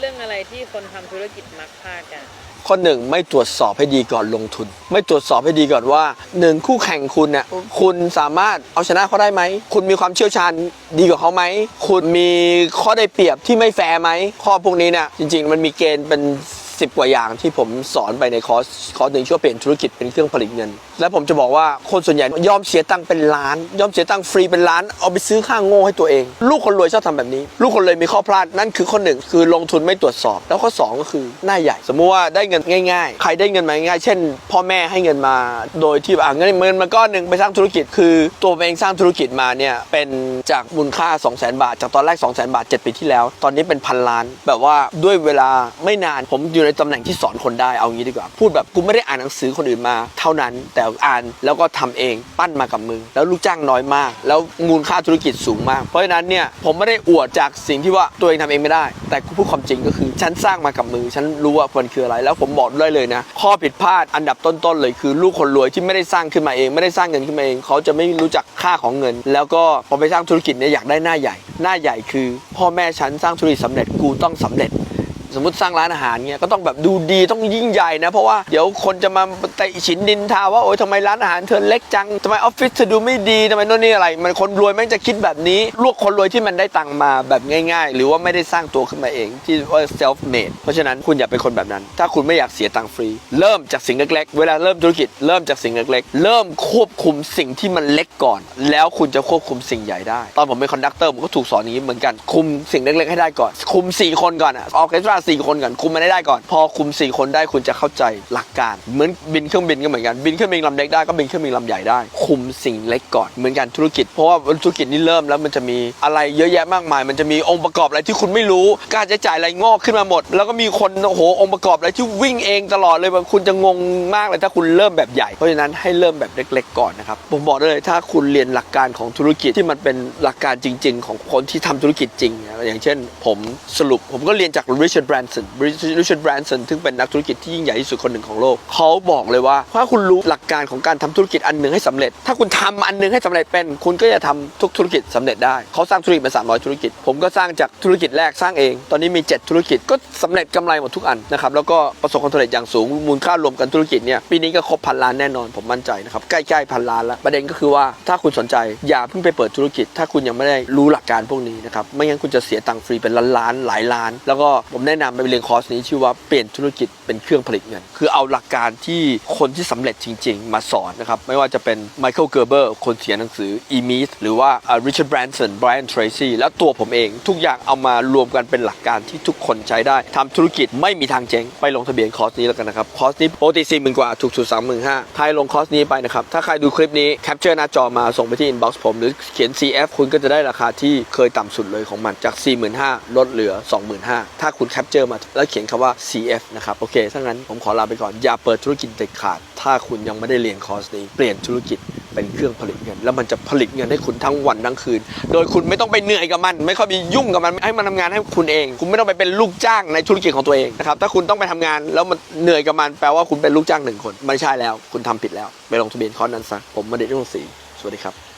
เรื่องอะไรที่คนทำธุรกิจมักพลาดกัน ข้อหนึ่งไม่ตรวจสอบให้ดีก่อนลงทุน ไม่ตรวจสอบให้ดีก่อนว่าหนึ่งคู่แข่งคุณเนี่ยคุณสามารถเอาชนะเขาได้ไหม คุณมีความเชี่ยวชาญดีกว่าเขาไหม คุณมีข้อได้เปรียบที่ไม่แฟร์ไหม ข้อพวกนี้เนี่ยจริง ๆ มันมีเกณฑ์เป็น 10 กว่าอย่างที่ผมสอนไปในคอร์สคอร์สหนึ่งชื่อว่าเปลี่ยนธุรกิจเป็นเครื่องผลิตเงิน และผมจะบอกว่าคนส่วนใหญ่ยอมเสียตังค์เป็นล้าน ยอมเสียตังค์ฟรีเป็นล้าน เอาไปซื้อข้างโง่ให้ตัวเอง ลูกคนรวยชอบทำแบบนี้ ลูกคนรวยมีข้อพลาดนั่นคือข้อหนึ่งคือลงทุนไม่ตรวจสอบ แล้วข้อสองก็คือหน้าใหญ่ สมมุติว่าได้เงินง่ายๆ ใครได้เงินมาง่ายๆเช่น พ่อแม่ให้เงินมา โดยที่อ่าเงินเงินมาก้อนหนึ่งไปสร้างธุรกิจ คือตัวเองสร้างธุรกิจมาเนี่ยเป็นจากมูลค่า 2 0 0 0 0 0 บาท จากตอนแรก 2 0 0 0 0 0 บาท 7 ปีที่แล้ว ตอนนี้เป็นพันล้าน แบบว่าด้วยเวลาไม่นานผมอยู่ในตำแหน่งที่สอนคนได้เอางี้ดีกว่า พูดแบบกูไม่ได้อ่านหนังสือคนอื่นมา เท่านั้นแต่อ่านแล้วก็ทำเองปั้นมากับมือ แล้วลูกจ้างน้อยมาก แล้วมูลค่าธุรกิจสูงมาก เพราะฉะนั้นเนี่ยผมไม่ได้อวดจากสิ่งที่ว่าตัวเองทำเองไม่ได้ แต่กูพูดความจริงก็คือ ฉันสร้างมากับมือ ฉันรู้ว่ามันคืออะไร แล้วผมบอกได้เลยนะ ข้อผิดพลาดอันดับต้นๆเลยคือลูกคนรวยที่ไม่ได้สร้างขึ้นมาเอง ไม่ได้สร้างเงินขึ้นมาเอง เขาจะไม่รู้จักค่าของเงิน แล้วก็พอไปสร้างธุรกิจเนี่ยอยากได้หน้าใหญ่ หน้าใหญ่คือ พ่อแม่ฉันสร้างธุรกิจสำเร็จกูต้องสำเร็จ สมมติสร้างร้านอาหารเงี้ยก็ต้องแบบดูดีต้องยิ่งใหญ่นะเพราะว่าเดี๋ยวคนจะมาเตะฉินดินทาว่าโอ๊ยทำไมร้านอาหารเธอเล็กจังทำไมออฟฟิศเธอดูไม่ดีทำไมโน่นนี่อะไร มันคนรวยแม่งจะคิดแบบนี้ลูกคนรวยที่มันได้ตังค์มาแบบง่าย ๆ หรือว่าไม่ได้สร้างตัวขึ้นมาเองที่ว่า self made เพราะฉะนั้นคุณอย่าเป็นคนแบบนั้น ถ้าคุณไม่อยากเสียตังค์ฟรี เริ่มจากสิ่งเล็กๆ เวลาเริ่มธุรกิจเริ่มจากสิ่งเล็กๆ เริ่มควบคุมสิ่งที่มันเล็กก่อน แล้วคุณจะควบคุมสิ่งใหญ่ได้ ตอนผมเป็นคอนดักเตอร์ผมก็ถูกสอนอย่างนี้เหมือนกันคุมสิ่งเล็กๆให้ได้ก่อนคุมสี่คนก่อนอะออเคสตราสี่คนก่อนคุมมันได้ก่อน พอคุมสี่คนได้คุณจะเข้าใจหลักการ เหมือนบินเครื่องบินก็เหมือนกันบินเครื่องบินลำเล็กได้ก็บินเครื่องบินลำใหญ่ได้ คุมสิ่งเล็กก่อนเหมือนกันธุรกิจ เพราะว่าธุรกิจนี่เริ่มแล้วมันจะมีอะไรเยอะแยะมากมาย มันจะมีองค์ประกอบอะไรที่คุณไม่รู้การใช้จ่ายอะไรงอกขึ้นมาหมด แล้วก็มีคนโอ้โหองค์ประกอบอะไรที่วิ่งเองตลอดเลยบางคุณจะงงมากเลยถ้าคุณเริ่มแบบใหญ่เพราะฉะนั้นให้เริ่มแบบเล็ก ๆ ก่อนนะครับผมบอกได้เลยถ้าคุณเรียนหลักการของธุรกิจที่มันเป็นหลักการจริง ๆ ของคนที่ทำธุรกิจจริง อย่างเช่น ผมสรุปผมก็เรียนจาก Richard Branson Richard Branson ซึ่งเป็นนักธุรกิจที่ยิ่งใหญ่ที่สุดคนหนึ่งของโลก เขาบอกเลยว่าถ้าคุณรู้หลักการของการทำธุรกิจอันหนึ่งให้สำเร็จ ถ้าคุณทำอันหนึ่งให้สำเร็จเป็น คุณก็จะทำทุกธุรกิจสำเร็จได้ เขาสร้างธุรกิจมา300 ธุรกิจ ผมก็สร้างจากธุรกิจแรกสร้างเอง ตอนนี้มี 7 ธุรกิจก็สำเร็จกำไรหมดทุกอันนะครับแล้วก็ประสบความสำเร็จอย่างสูงมูลค่ารวมกันธุรกิจเนี่ยปีนี้ก็ครบพันล้านแน่นอนผมมั่นใจนะครับใกล้ๆพันล้านแล้วประเด็นก็คือว่าถ้าคุณสนใจอย่าเพิ่งไปเปิดธุรกิจ ถ้าคุณยังไม่ได้รู้หลักการพวกนี้นะครับไม่งั้นคุณจะเสียตังค์ฟรีเป็นล้านๆหลายล้าน แล้วก็ผมแนะนำไปเรียนคอร์สนี้ชื่อว่าเปลี่ยนธุรกิจเป็นเครื่องผลิตเงิน คือเอาหลักการที่คนที่สำเร็จจริง ๆ มาสอนนะครับไม่ว่าจะเป็นไมเคิลเกอร์เบอร์คนเขียนหนังสือ e m e t หรือว่าริชาร์ดแบรนสันไบรอันเทรซี่แล้วตัวผมเอง ทุกอย่างเอามารวมกันเป็นหลักการที่ทุกคนใช้ได้ทำธุรกิจไม่มีทางเจ๊งไปลงทะเบียนคอร์สนี้แล้วกันนะครับคอร์สนี้ปกติสี่หมื่นกว่าถูกสุดสามหมื่นห้าใครลงคอร์สนี้ไปนะครับถ้าใครดูคลิปนี้แคปเจอร์หน้าจอมาส่งไปที่อินบ็อกซ์ผมหรือเขียน CF คุณก็จะได้ราคาที่เคยต่ำสุดเลยของมันจาก 45,000ลดเหลือ 25,000ถ้าคุณแคปเจอร์มาแล้วเขียนคำว่า CF นะครับ โอเค ถ้างั้นผมขอลาไปก่อน อย่าเปิดธุรกิจเด็ดขาด ถ้าคุณยังไม่ได้เรียนคอร์สนี้ เปลี่ยนธุรกิจเป็นเครื่องผลิตเงิน แล้วมันจะผลิตเงินให้คุณทั้งวันทั้งคืน โดยคุณไม่ต้องไปเหนื่อยกับมัน ไม่ค่อยไปยุ่งกับมัน ให้มันทำงานให้คุณเอง คุณไม่ต้องไปเป็นลูกจ้างในธุรกิจของตัวเองนะครับ ถ้าคุณต้องไปทำงานแล้วมันเหนื่อยกับมัน แปลว่าคุณเป็นลูกจ้างหนึ่งคน ไม่ใช่แล้ว คุณทำผิดแล้ว ไปลงทะเบียนคอร์สนั้นซะ ผมมาเด็ดที่งศรีสวัสดีครับ